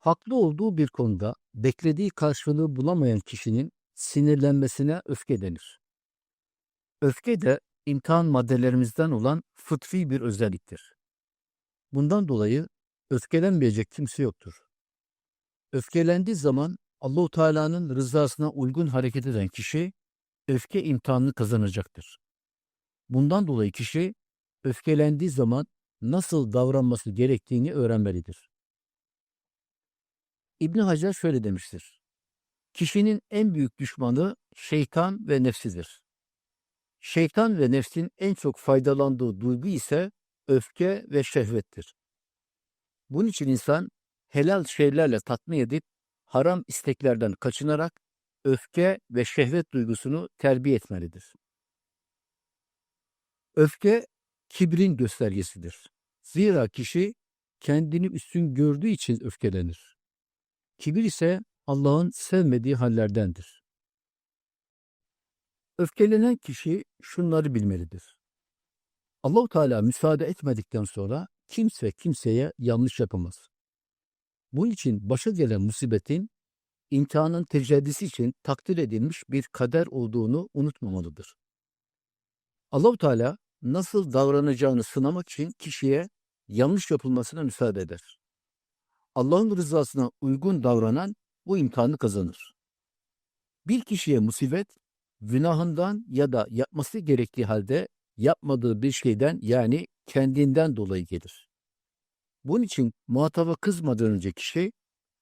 Haklı olduğu bir konuda beklediği karşılığı bulamayan kişinin sinirlenmesine öfke denir. Öfke de imtihan maddelerimizden olan fıtri bir özelliktir. Bundan dolayı öfkelenmeyecek kimse yoktur. Öfkelendiği zaman Allahu Teala'nın rızasına uygun hareket eden kişi öfke imtihanını kazanacaktır. Bundan dolayı kişi öfkelendiği zaman nasıl davranması gerektiğini öğrenmelidir. İbn Hacer şöyle demiştir. Kişinin en büyük düşmanı şeytan ve nefsidir. Şeytan ve nefsin en çok faydalandığı duygu ise öfke ve şehvettir. Bunun için insan helal şeylerle tatmin edip haram isteklerden kaçınarak öfke ve şehvet duygusunu terbiye etmelidir. Öfke kibrin göstergesidir. Zira kişi kendini üstün gördüğü için öfkelenir. Kibir ise Allah'ın sevmediği hallerdendir. Öfkelenen kişi şunları bilmelidir. Allahu Teala müsaade etmedikten sonra kimse kimseye yanlış yapamaz. Bunun için başa gelen musibetin imtihanın tecellisi için takdir edilmiş bir kader olduğunu unutmamalıdır. Allahu Teala nasıl davranacağını sınamak için kişiye yanlış yapılmasına müsaade eder. Allah'ın rızasına uygun davranan bu imtihanı kazanır. Bir kişiye musibet, günahından ya da yapması gerektiği halde yapmadığı bir şeyden yani kendinden dolayı gelir. Bunun için muhataba kızmadan önce kişi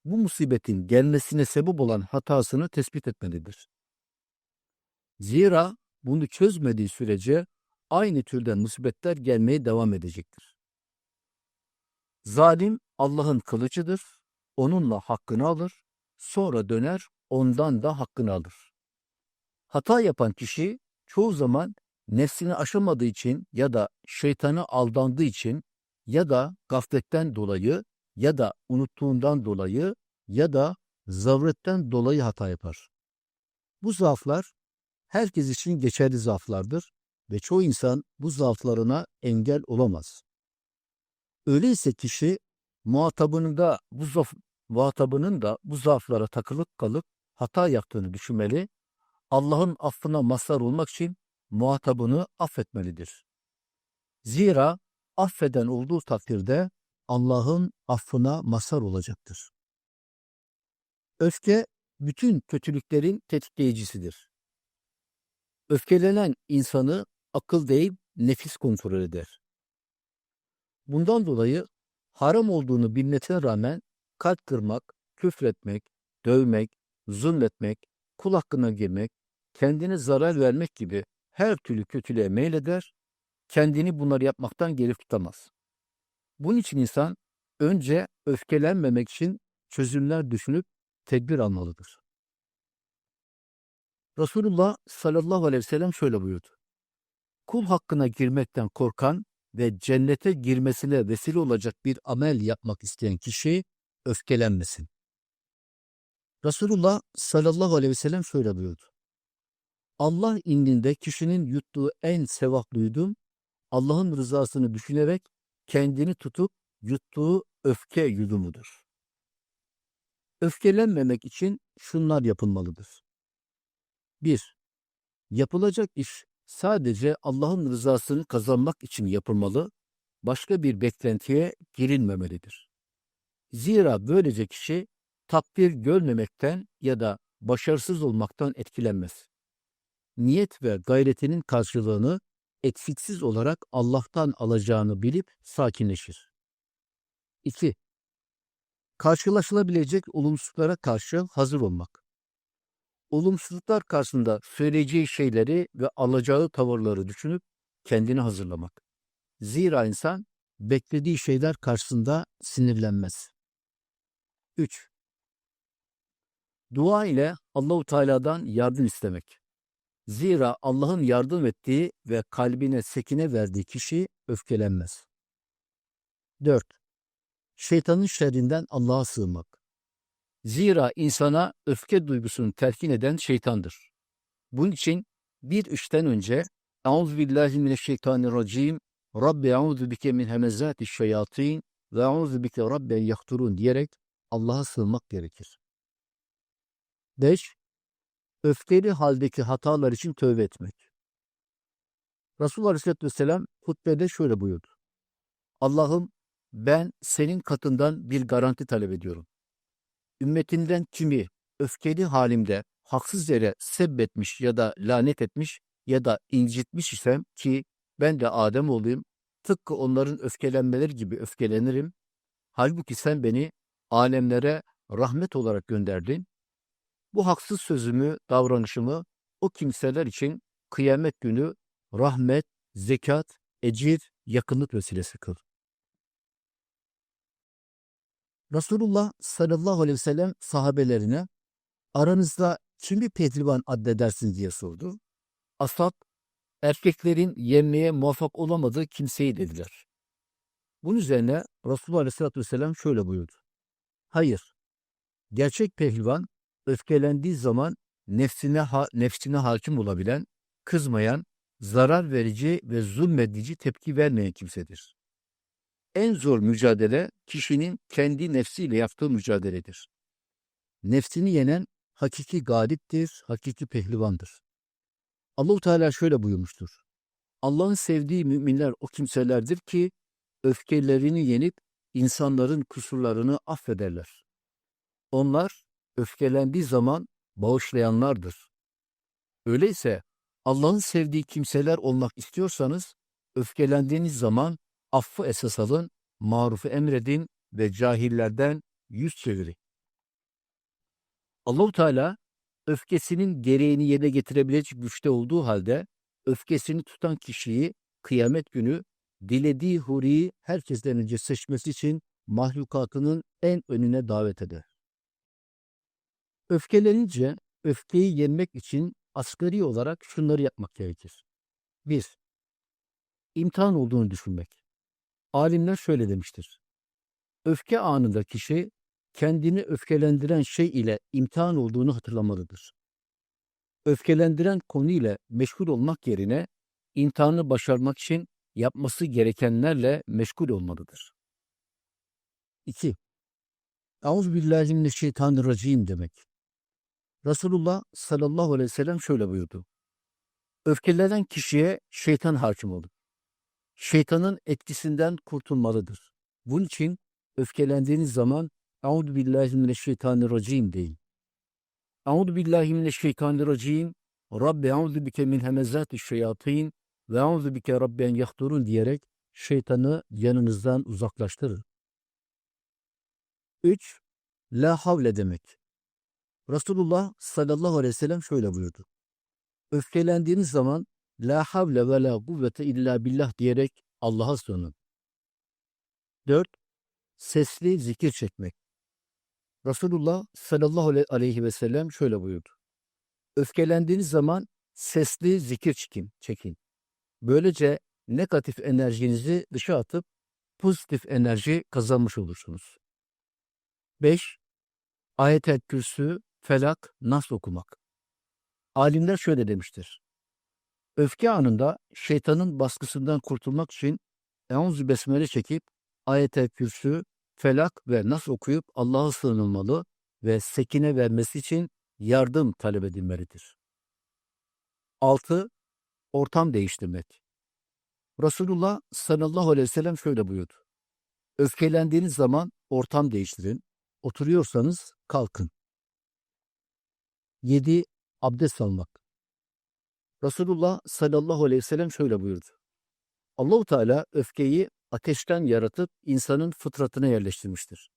bu musibetin gelmesine sebep olan hatasını tespit etmelidir. Zira bunu çözmediği sürece aynı türden musibetler gelmeye devam edecektir. Zalim Allah'ın kılıcıdır, onunla hakkını alır, sonra döner ondan da hakkını alır. Hata yapan kişi çoğu zaman nefsini aşamadığı için ya da şeytanı aldandığı için ya da gafletten dolayı ya da unuttuğundan dolayı ya da zavretten dolayı hata yapar. Bu zaaflar herkes için geçerli zaaflardır ve çoğu insan bu zaaflarına engel olamaz. Öyleyse kişi muhatabının da bu zaaf, muhatabının da bu zaaflara takılıp kalıp hata yaptığını düşünmeli, Allah'ın affına mazhar olmak için muhatabını affetmelidir. Zira affeden olduğu takdirde Allah'ın affına mazhar olacaktır. Öfke bütün kötülüklerin tetikleyicisidir. Öfkelenen insanı akıl değil nefis kontrol eder. Bundan dolayı haram olduğunu bilmesine rağmen kalp kırmak, küfretmek, dövmek, zulmetmek, kul hakkına girmek, kendine zarar vermek gibi her türlü kötülüğe meyleder, kendini bunları yapmaktan geri tutamaz. Bunun için insan önce öfkelenmemek için çözümler düşünüp tedbir almalıdır. Resulullah sallallahu aleyhi ve sellem şöyle buyurdu. Kul hakkına girmekten korkan ve cennete girmesine vesile olacak bir amel yapmak isteyen kişi öfkelenmesin. Resulullah sallallahu aleyhi ve sellem şöyle buyurdu. Allah indinde kişinin yuttuğu en sevaplı yudum, Allah'ın rızasını düşünerek kendini tutup yuttuğu öfke yudumudur. Öfkelenmemek için şunlar yapılmalıdır. 1. Yapılacak iş sadece Allah'ın rızasını kazanmak için yapılmalı, başka bir beklentiye girilmemelidir. Zira böylece kişi takdir görmemekten ya da başarısız olmaktan etkilenmez. Niyet ve gayretinin karşılığını eksiksiz olarak Allah'tan alacağını bilip sakinleşir. 2. Karşılaşılabilecek olumsuzluklara karşı hazır olmak. Olumsuzluklar karşısında söyleyeceği şeyleri ve alacağı tavırları düşünüp kendini hazırlamak. Zira insan beklediği şeyler karşısında sinirlenmez. 3. Dua ile Allahu Teala'dan yardım istemek. Zira Allah'ın yardım ettiği ve kalbine sekine verdiği kişi öfkelenmez. 4. Şeytanın şerrinden Allah'a sığınmak. Zira insana öfke duygusunu telkin eden şeytandır. Bunun için bir işten önce Euzubillahimineşşeytanirracim Rabbi euzu bike min hemezati şeyatin ve euzu bike rabben yahturun diyerek Allah'a sığınmak gerekir. 5. Öfkeli haldeki hatalar için tövbe etmek. Resulullah Aleyhisselatü Vesselam hutbede şöyle buyurdu. Allah'ım ben senin katından bir garanti talep ediyorum. Ümmetinden kimi öfkeli halimde haksız yere sebbetmiş ya da lanet etmiş ya da incitmiş isem ki ben de Adem olayım, tıpkı onların öfkelenmeleri gibi öfkelenirim. Halbuki sen beni alemlere rahmet olarak gönderdin. Bu haksız sözümü, davranışımı o kimseler için kıyamet günü rahmet, zekat, ecir, yakınlık vesilesi kıl. Resulullah sallallahu aleyhi ve sellem sahabelerine aranızda kimi pehlivan addedersin diye sordu. Ashab, erkeklerin yenmeye muvaffak olamadığı kimseyi dediler. Bunun üzerine Resulullah aleyhissalatü vesselam şöyle buyurdu. Hayır, gerçek pehlivan öfkelendiği zaman nefsine, ha, nefsine hakim olabilen, kızmayan, zarar verici ve zulmedici tepki vermeyen kimsedir. En zor mücadele kişinin kendi nefsiyle yaptığı mücadeledir. Nefsini yenen hakiki galiptir, hakiki pehlivandır. Allahu Teala şöyle buyurmuştur. Allah'ın sevdiği müminler o kimselerdir ki öfkelerini yenip insanların kusurlarını affederler. Onlar öfkelendiği zaman bağışlayanlardır. Öyleyse Allah'ın sevdiği kimseler olmak istiyorsanız öfkelendiğiniz zaman affı esas alın, marufu emredin ve cahillerden yüz çevirin. Allahu Teala öfkesinin gereğini yerine getirebilecek güçte olduğu halde öfkesini tutan kişiyi kıyamet günü dilediği huriyi herkesten önce seçmesi için mahlukatının en önüne davet eder. Öfkelenince öfkeyi yenmek için asgari olarak şunları yapmak gerekir. 1. İmtihan olduğunu düşünmek. Alimler şöyle demiştir. Öfke anında kişi kendini öfkelendiren şey ile imtihan olduğunu hatırlamalıdır. Öfkelendiren konu ile meşgul olmak yerine imtihanı başarmak için yapması gerekenlerle meşgul olmalıdır. 2. Euzubillahimineşşeytanirracim demek. Resulullah sallallahu aleyhi ve sellem şöyle buyurdu. Öfkelenen kişiye şeytan hakim olur. Şeytanın etkisinden kurtulmalıdır. Bunun için öfkelendiğiniz zaman Euzu billahi mineşşeytanirracim deyin. Euzu billahi mineşşeytanirracim. Rabbi euzu bike min hemezatiş şeyatin ve euzu bike rabbi en yahdurun diyerek şeytanı yanınızdan uzaklaştırın. 3. La havle demek. Resulullah sallallahu aleyhi ve sellem şöyle buyurdu. Öfkelendiğiniz zaman La havle ve la kuvvete illa billah diyerek Allah'a sığının. 4. Sesli zikir çekmek. Resulullah sallallahu aleyhi ve sellem şöyle buyurdu. Öfkelendiğiniz zaman sesli zikir çekin, çekin. Böylece negatif enerjinizi dışa atıp pozitif enerji kazanmış olursunuz. 5. Ayet-el Kürsü, Felak, Nas okumak. Alimler şöyle demiştir. Öfke anında şeytanın baskısından kurtulmak için Eûzü Besmele çekip Ayet-el Kürsü, Felak ve Nas okuyup Allah'a sığınılmalı ve sekine vermesi için yardım talep edilmelidir. 6. Ortam değiştirmek. Resulullah sallallahu aleyhi ve sellem şöyle buyurdu. Öfkelendiğiniz zaman ortam değiştirin. Oturuyorsanız kalkın. 7. Abdest almak. Resulullah sallallahu aleyhi ve sellem şöyle buyurdu. Allahu Teala öfkeyi ateşten yaratıp insanın fıtratına yerleştirmiştir.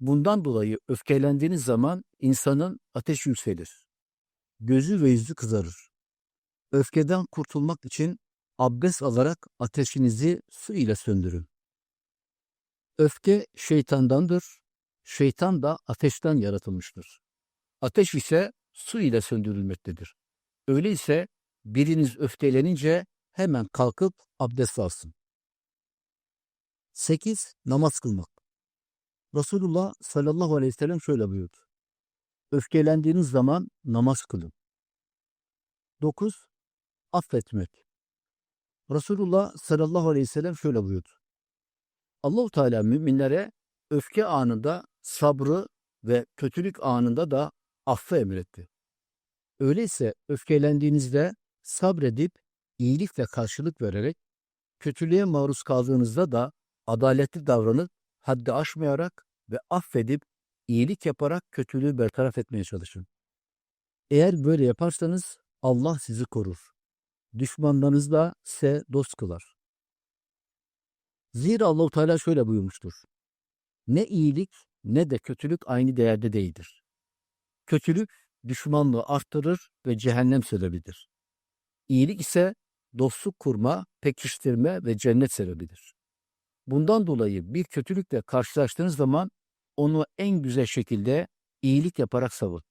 Bundan dolayı öfkelendiğiniz zaman insanın ateş yükselir. Gözü ve yüzü kızarır. Öfkeden kurtulmak için abdest alarak ateşinizi su ile söndürün. Öfke şeytandandır. Şeytan da ateşten yaratılmıştır. Ateş ise su ile söndürülmektedir. Öyleyse biriniz öfkelenince hemen kalkıp abdest alsın. 8. Namaz kılmak. Resulullah sallallahu aleyhi ve sellem şöyle buyurdu. Öfkelendiğiniz zaman namaz kılın. 9. Affetmek. Resulullah sallallahu aleyhi ve sellem şöyle buyurdu. Allahu Teala müminlere öfke anında sabrı ve kötülük anında da affı emretti. Öyleyse öfkelendiğinizde sabredip iyilikle karşılık vererek, kötülüğe maruz kaldığınızda da adaletli davranıp haddi aşmayarak ve affedip iyilik yaparak kötülüğü bertaraf etmeye çalışın. Eğer böyle yaparsanız Allah sizi korur. Düşmanlarınız da size dost kılar. Zira Allahu Teala şöyle buyurmuştur. Ne iyilik ne de kötülük aynı değerde değildir. Kötülük düşmanlığı arttırır ve cehennem sebebidir. İyilik ise dostluk kurma, pekiştirme ve cennet sebebidir. Bundan dolayı bir kötülükle karşılaştığınız zaman onu en güzel şekilde iyilik yaparak savun.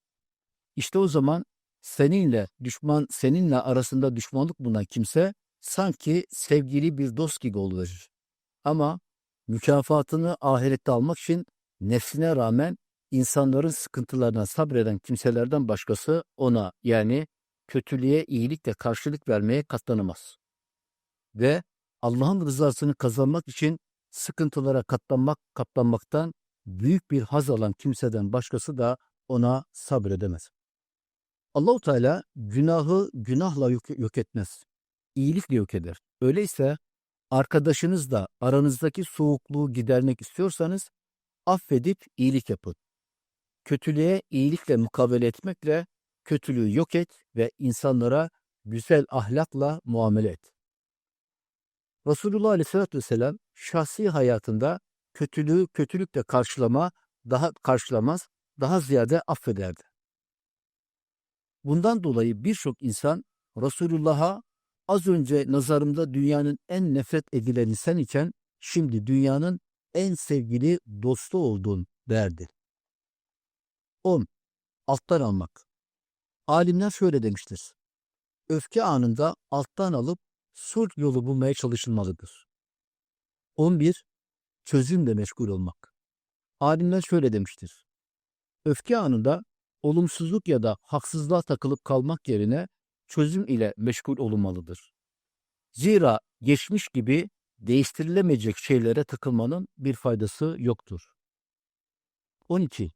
İşte o zaman seninle düşman seninle arasında düşmanlık bulunan kimse sanki sevgili bir dost gibi oluverir. Ama mükafatını ahirette almak için nefsine rağmen insanların sıkıntılarına sabreden kimselerden başkası ona yani kötülüğe iyilikle karşılık vermeye katlanamaz. Ve Allah'ın rızasını kazanmak için sıkıntılara katlanmak, katlanmaktan büyük bir haz alan kimseden başkası da ona sabredemez. Allahu Teala günahı günahla yok, yok etmez. İyilikle yok eder. Öyleyse arkadaşınızla aranızdaki soğukluğu gidermek istiyorsanız affedip iyilik yapın. Kötülüğe iyilikle mukavele etmekle kötülüğü yok et ve insanlara güzel ahlakla muamele et. Resulullah Aleyhisselatü Vesselam şahsi hayatında kötülüğü kötülükle karşılama, daha karşılamaz, daha ziyade affederdi. Bundan dolayı birçok insan Resulullah'a az önce nazarımda dünyanın en nefret edilen insan iken şimdi dünyanın en sevgili dostu oldun derdi. 10. Alttan almak. Alimler şöyle demiştir. Öfke anında alttan alıp sulh yolu bulmaya çalışılmalıdır. 11. Çözümle meşgul olmak. Alimler şöyle demiştir. Öfke anında olumsuzluk ya da haksızlığa takılıp kalmak yerine çözüm ile meşgul olunmalıdır. Zira geçmiş gibi değiştirilemeyecek şeylere takılmanın bir faydası yoktur. 12.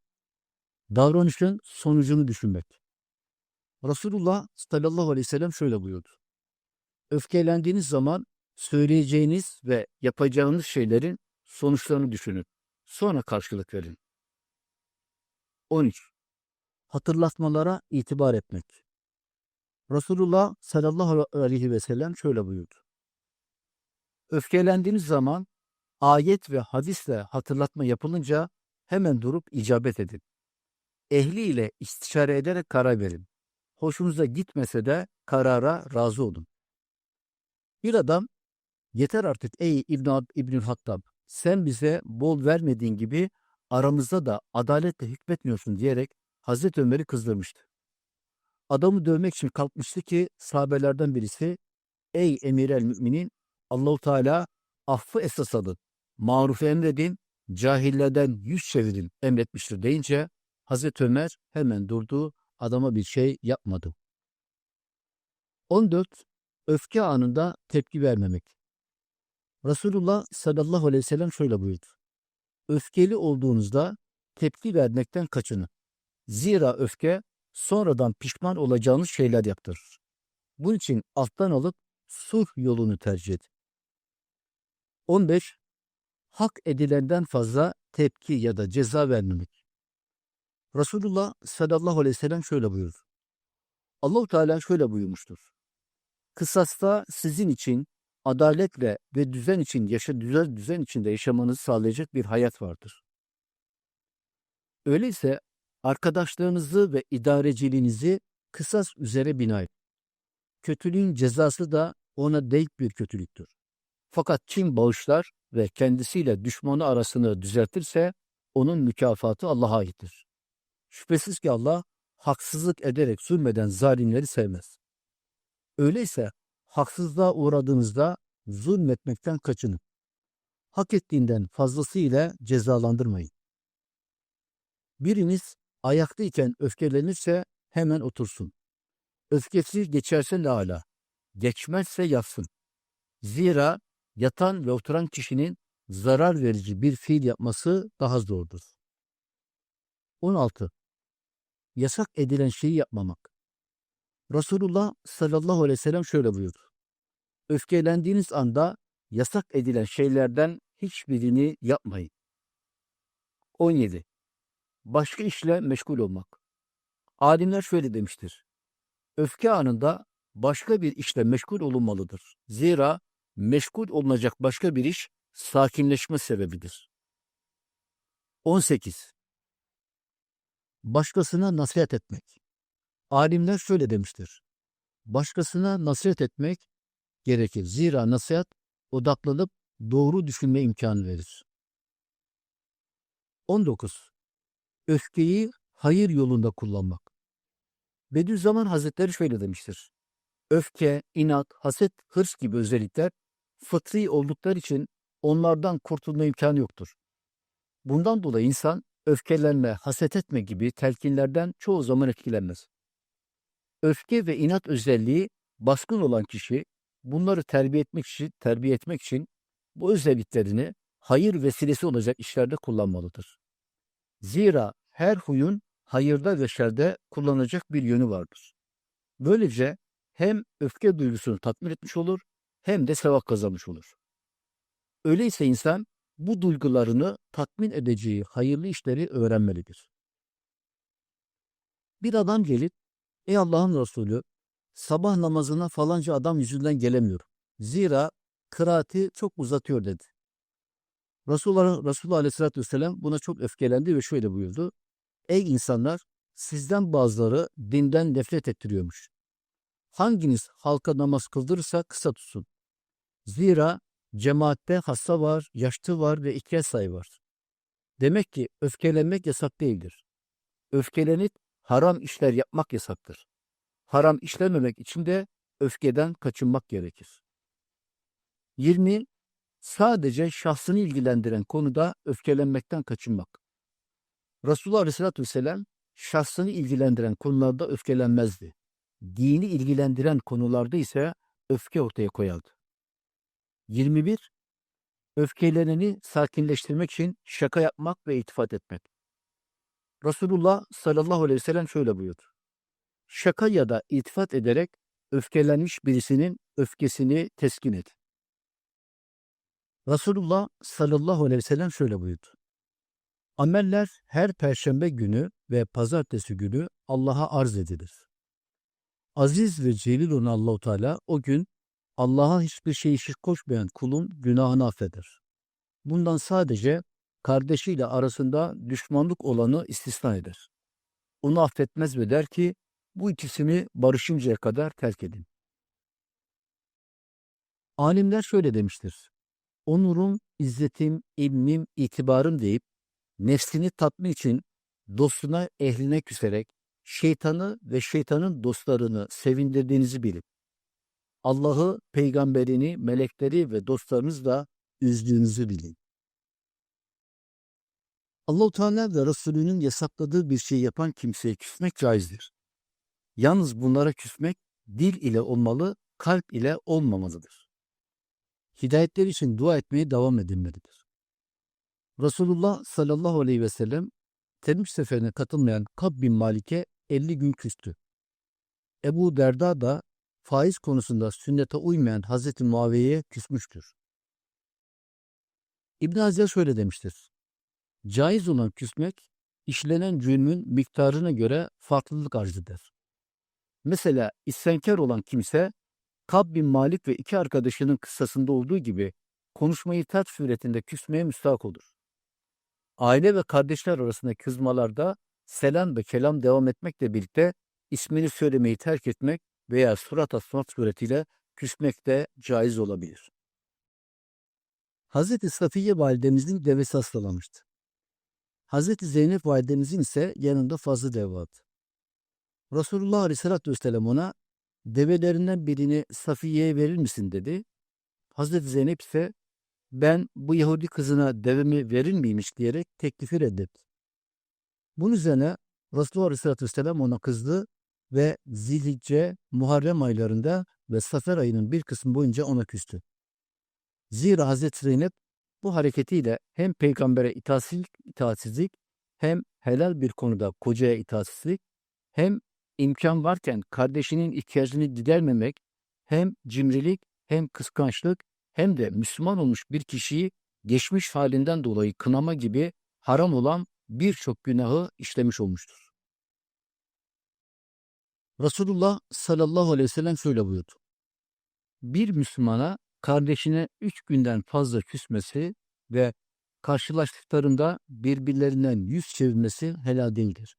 Davranışın sonucunu düşünmek. Resulullah sallallahu aleyhi ve sellem şöyle buyurdu. Öfkelendiğiniz zaman söyleyeceğiniz ve yapacağınız şeylerin sonuçlarını düşünün. Sonra karşılık verin. 13. Hatırlatmalara itibar etmek. Resulullah sallallahu aleyhi ve sellem şöyle buyurdu. Öfkelendiğiniz zaman ayet ve hadisle hatırlatma yapılınca hemen durup icabet edin. Ehliyle istişare ederek karar verin. Hoşunuza gitmese de karara razı olun. Bir adam yeter artık ey İbn İbnül Hattab sen bize bol vermediğin gibi aramızda da adaletle hükmetmiyorsun diyerek Hazreti Ömer'i kızdırmıştı. Adamı dövmek için kalkmıştı ki sahabelerden birisi ey emir el müminin Allahu Teala affı esas alın, marufu emredin, cahillerden yüz çevirin emretmiştir deyince Hazreti Ömer hemen durdu, adama bir şey yapmadı. 14. Öfke anında tepki vermemek. Resulullah sallallahu aleyhi ve sellem şöyle buyurdu. Öfkeli olduğunuzda tepki vermekten kaçının. Zira öfke sonradan pişman olacağınız şeyler yaptırır. Bunun için alttan alıp sulh yolunu tercih edin. 15. Hak edilenden fazla tepki ya da ceza vermemek. Resulullah sallallahu aleyhi ve sellem şöyle buyurdu. Allahu Teala şöyle buyurmuştur. Kısasta sizin için adaletle ve düzen için yaşa düzen düzen içinde yaşamanızı sağlayacak bir hayat vardır. Öyleyse arkadaşlarınızı ve idareciliğinizi kısas üzere bina edin. Kötülüğün cezası da ona denk bir kötülüktür. Fakat kim bağışlar ve kendisiyle düşmanı arasını düzeltirse onun mükafatı Allah'a aittir. Şüphesiz ki Allah haksızlık ederek zulmeden zalimleri sevmez. Öyleyse haksızlığa uğradığınızda zulmetmekten kaçının. Hak ettiğinden fazlasıyla cezalandırmayın. Biriniz ayaktayken öfkelenirse hemen otursun. Öfkesi geçerse lala, geçmezse yatsın. Zira yatan ve oturan kişinin zarar verici bir fiil yapması daha zordur. 16. Yasak edilen şeyi yapmamak. Resulullah sallallahu aleyhi ve sellem şöyle buyurdu. Öfkelendiğiniz anda yasak edilen şeylerden hiçbirini yapmayın. 17. Başka işle meşgul olmak. Alimler şöyle demiştir. Öfke anında başka bir işle meşgul olunmalıdır. Zira meşgul olunacak başka bir iş sakinleşme sebebidir. 18. Başkasına nasihat etmek. Alimler şöyle demiştir. Başkasına nasihat etmek gerekir. Zira nasihat odaklanıp doğru düşünme imkanı verir. 19. Öfkeyi hayır yolunda kullanmak. Bediüzzaman Hazretleri şöyle demiştir. Öfke, inat, haset, hırs gibi özellikler fıtri oldukları için onlardan kurtulma imkanı yoktur. Bundan dolayı insan öfkelenme, haset etme gibi telkinlerden çoğu zaman etkilenmez. Öfke ve inat özelliği baskın olan kişi bunları terbiye etmek için, terbiye etmek için bu özelliklerini hayır vesilesi olacak işlerde kullanmalıdır. Zira her huyun hayırda ve şerde kullanacak bir yönü vardır. Böylece hem öfke duygusunu tatmin etmiş olur hem de sevap kazanmış olur. Öyleyse insan bu duygularını tatmin edeceği hayırlı işleri öğrenmelidir. Bir adam gelip, ey Allah'ın Resulü, sabah namazına falanca adam yüzünden gelemiyorum. Zira kıraati çok uzatıyor dedi. Resulullah, Resulullah Aleyhisselatü Vesselam buna çok öfkelendi ve şöyle buyurdu. Ey insanlar! Sizden bazıları dinden nefret ettiriyormuş. Hanginiz halka namaz kıldırırsa kısa tutsun. Zira cemaatte hasta var, yaşlı var ve ihtiyaç sahibi var. Demek ki öfkelenmek yasak değildir. Öfkelenip haram işler yapmak yasaktır. Haram işlememek için de öfkeden kaçınmak gerekir. 20. Sadece şahsını ilgilendiren konuda öfkelenmekten kaçınmak. Resulullah Aleyhisselatü Vesselam şahsını ilgilendiren konularda öfkelenmezdi. Dini ilgilendiren konularda ise öfke ortaya koyardı. 21. Öfkeleneni sakinleştirmek için şaka yapmak ve itifat etmek. Resulullah sallallahu aleyhi ve sellem şöyle buyurdu. Şaka ya da itifat ederek öfkelenmiş birisinin öfkesini teskin et. Resulullah sallallahu aleyhi ve sellem şöyle buyurdu. Ameller her perşembe günü ve pazartesi günü Allah'a arz edilir. Aziz ve celil olan Allahu Teala o gün Allah'a hiçbir şeyi şirk koşmayan kulun günahını affeder. Bundan sadece kardeşiyle arasında düşmanlık olanı istisna eder. Onu affetmez ve der ki bu ikisini barışıncaya kadar terk edin. Alimler şöyle demiştir. Onurum, izzetim, ilmim, itibarım deyip nefsini tatmin için dostuna, ehline küserek şeytanı ve şeytanın dostlarını sevindirdiğinizi bilip Allah'ı, peygamberini, melekleri ve dostlarınızla üzdüğünüzü bilin. Allahu Teala ve Resulünün yasakladığı bir şey yapan kimseye küsmek caizdir. Yalnız bunlara küsmek dil ile olmalı, kalp ile olmamalıdır. Hidayetler için dua etmeye devam edilmelidir. Resulullah sallallahu aleyhi ve sellem Tebük seferine katılmayan Kab bin Malik'e 50 gün küstü. Ebu Derda da faiz konusunda sünnete uymayan Hazreti Muaviye'ye küsmüştür. İbn Hacer şöyle demiştir. Caiz olan küsmek, işlenen cürmün miktarına göre farklılık arz eder. Mesela isyankar olan kimse, Kab bin Malik ve iki arkadaşının kıssasında olduğu gibi konuşmayı terk suretinde küsmeye müstahak olur. Aile ve kardeşler arasında kızmalarda selam ve kelam devam etmekle birlikte ismini söylemeyi terk etmek veya surat asmak suretiyle küsmek de caiz olabilir. Hazreti Safiye validemizin devesi hastalanmıştı. Hazreti Zeynep validemizin ise yanında fazla deve vardı. Resulullah Aleyhisselatü Vesselam ona develerinden birini Safiye'ye verir misin dedi. Hazreti Zeynep ise ben bu Yahudi kızına devemi verir miymiş diyerek teklifi reddetti. Bunun üzerine Resulullah Aleyhisselatü Vesselam ona kızdı ve Zilhicce, Muharrem aylarında ve Safer ayının bir kısmı boyunca ona küstü. Zira Hazreti Zeynep bu hareketiyle hem peygambere itaatsizlik, itaatsizlik hem helal bir konuda kocaya itaatsizlik, hem imkan varken kardeşinin ihtiyacını gidermemek, hem cimrilik, hem kıskançlık, hem de Müslüman olmuş bir kişiyi geçmiş halinden dolayı kınama gibi haram olan birçok günahı işlemiş olmuştur. Resulullah sallallahu aleyhi ve sellem şöyle buyurdu. Bir Müslümana kardeşine üç günden fazla küsmesi ve karşılaştıklarında birbirlerinden yüz çevirmesi helal değildir.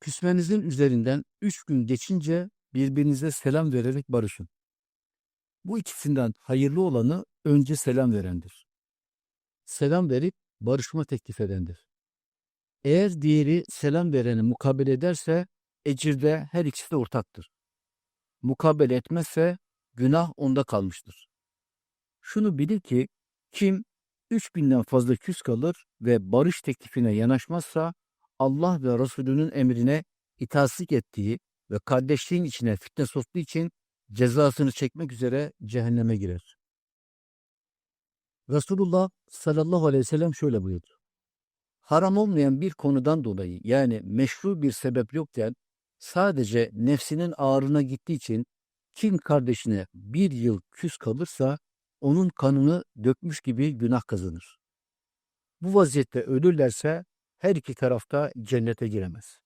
Küsmenizin üzerinden üç gün geçince birbirinize selam vererek barışın. Bu ikisinden hayırlı olanı önce selam verendir. Selam verip barışma teklif edendir. Eğer diğeri selam vereni mukabele ederse ecirde her ikisi de ortaktır. Mukabele etmezse günah onda kalmıştır. Şunu bilir ki kim üç binden fazla küs kalır ve barış teklifine yanaşmazsa Allah ve Resulünün emrine itaatsizlik ettiği ve kardeşliğin içine fitne soktuğu için cezasını çekmek üzere cehenneme girer. Resulullah sallallahu aleyhi ve sellem şöyle buyurdu. Haram olmayan bir konudan dolayı yani meşru bir sebep yokken sadece nefsinin ağrına gittiği için kim kardeşine bir yıl küs kalırsa onun kanını dökmüş gibi günah kazanır. Bu vaziyette ölürlerse her iki tarafta cennete giremez.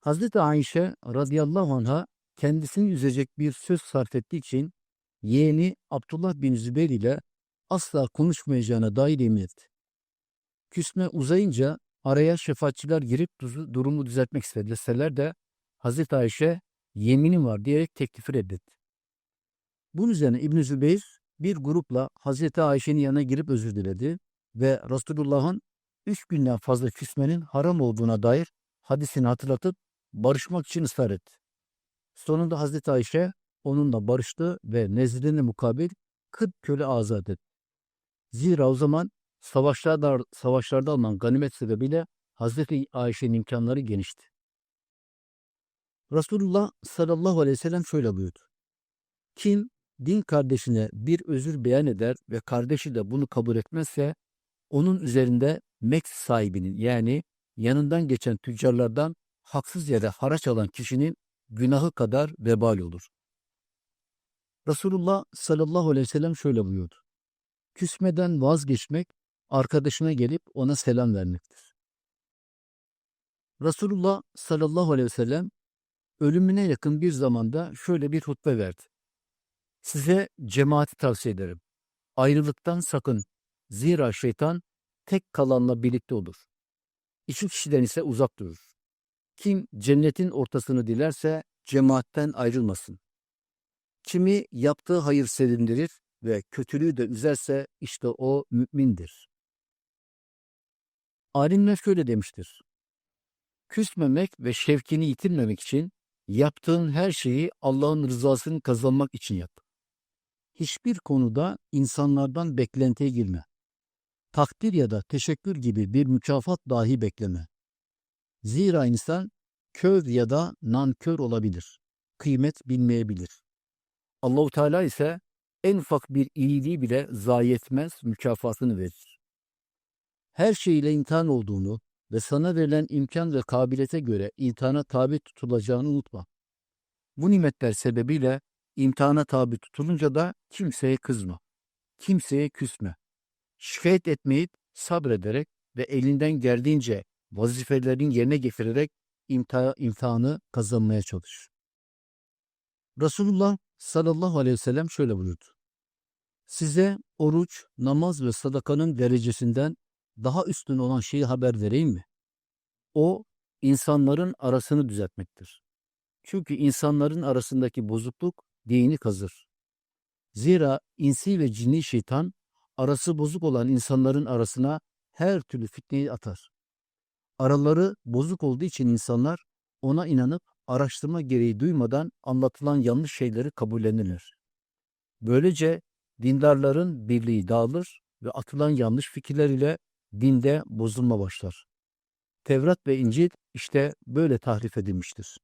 Hazreti Ayşe radıyallahu anh'a kendisini üzecek bir söz sarf ettiği için yeğeni Abdullah bin Zübeyir ile asla konuşmayacağına dair yemin etti. Küsme uzayınca araya şefaatçiler girip durumu düzeltmek istediler de Hazreti Ayşe yeminim var diyerek teklifi reddetti. Bunun üzerine İbn Zübeyir bir grupla Hazreti Ayşe'nin yanına girip özür diledi ve Resulullah'ın üç günden fazla küsmenin haram olduğuna dair hadisini hatırlatıp barışmak için ısrar etti. Sonunda Hazreti Ayşe onunla barıştı ve nezrine mukabil 40 köle azat etti. Zira o zaman savaşlarda, savaşlarda alınan ganimet sebebiyle Hazreti Ayşe'nin imkanları genişti. Resulullah sallallahu aleyhi ve sellem şöyle buyurdu. Kim din kardeşine bir özür beyan eder ve kardeşi de bunu kabul etmezse onun üzerinde meks sahibinin yani yanından geçen tüccarlardan haksız yere haraç alan kişinin günahı kadar vebal olur. Resulullah sallallahu aleyhi ve sellem şöyle buyurdu. Küsmeden vazgeçmek, arkadaşına gelip ona selam vermektir. Resulullah sallallahu aleyhi ve sellem ölümüne yakın bir zamanda şöyle bir hutbe verdi. Size cemaati tavsiye ederim. Ayrılıktan sakın. Zira şeytan tek kalanla birlikte olur. İki kişiden ise uzak durur. Kim cennetin ortasını dilerse cemaatten ayrılmasın. Kimi yaptığı hayır sevindirir ve kötülüğü de üzerse işte o mümindir. Alimler şöyle demiştir. Küsmemek ve şevkini yitirmemek için yaptığın her şeyi Allah'ın rızasını kazanmak için yap. Hiçbir konuda insanlardan beklentiye girme. Takdir ya da teşekkür gibi bir mükafat dahi bekleme. Zira insan kör ya da nankör olabilir. Kıymet bilmeyebilir. Allahu Teala ise en ufak bir iyiliği bile zayi etmez, mükafatını verir. Her şeyle imtihan olduğunu ve sana verilen imkan ve kabiliyete göre imtihana tabi tutulacağını unutma. Bu nimetler sebebiyle imtihana tabi tutulunca da kimseye kızma. Kimseye küsme. Şikayet etmeyip sabrederek ve elinden geldiğince vazifelerin yerine getirerek imtiha, imtihanı kazanmaya çalış. Resulullah sallallahu aleyhi ve sellem şöyle buyurdu. Size oruç, namaz ve sadakanın derecesinden daha üstün olan şeyi haber vereyim mi? O, insanların arasını düzeltmektir. Çünkü insanların arasındaki bozukluk dini kazır. Zira insi ve cinni şeytan arası bozuk olan insanların arasına her türlü fitneyi atar. Araları bozuk olduğu için insanlar ona inanıp araştırma gereği duymadan anlatılan yanlış şeyleri kabullenirler. Böylece dindarların birliği dağılır ve atılan yanlış fikirler ile dinde bozulma başlar. Tevrat ve İncil işte böyle tahrif edilmiştir.